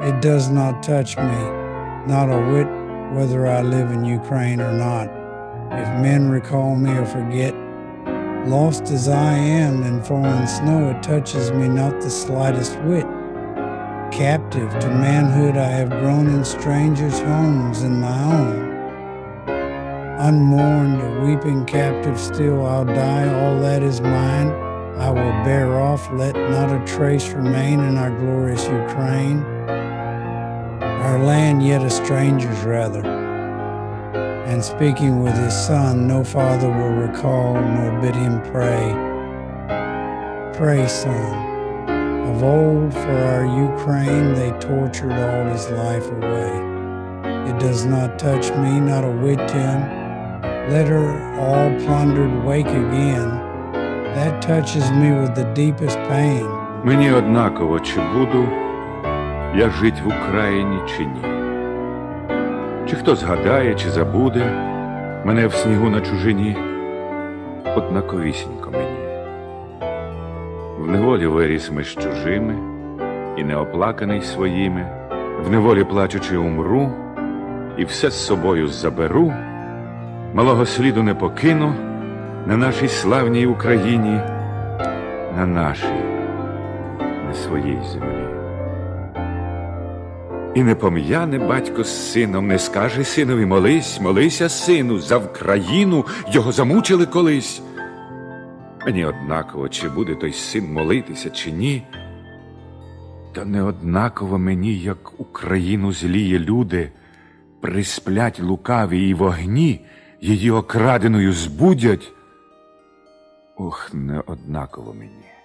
It does not touch me, not a whit, whether I live in Ukraine or not. If men recall me or forget, lost as I am in foreign snow, it touches me not the slightest whit. Captive to manhood, I have grown in strangers' homes and my own. Unmourned, a weeping captive still, I'll die, all that is mine. I will bear off, let not a trace remain in our glorious Ukraine Our land yet a stranger's rather. And speaking with his son, no father will recall nor bid him pray. Pray, son. Of old, for our Ukraine, they tortured all his life away. It does not touch me, not a whit, Tim. Let her all plundered wake again. That touches me with the deepest pain. Мені однаково, чи буду я жить в Україні, чи ні. Чи хто згадає, чи забуде мене в снігу на чужині, однаковісінько мені. В неволі виріс ми з чужими, і неоплаканий своїми, в неволі плачучи умру, і все з собою заберу, малого сліду не покину на нашій славній Україні, на нашій на своїй землі. І не пом'яне батько з сином, не скаже синові молись, молися, сину, за Вкраїну його замучили колись. Мені однаково, чи буде той син молитися, чи ні. Та не однаково мені, як Україну зліє люди, присплять лукаві і вогні, її окраденою збудять. Ох, не однаково мені.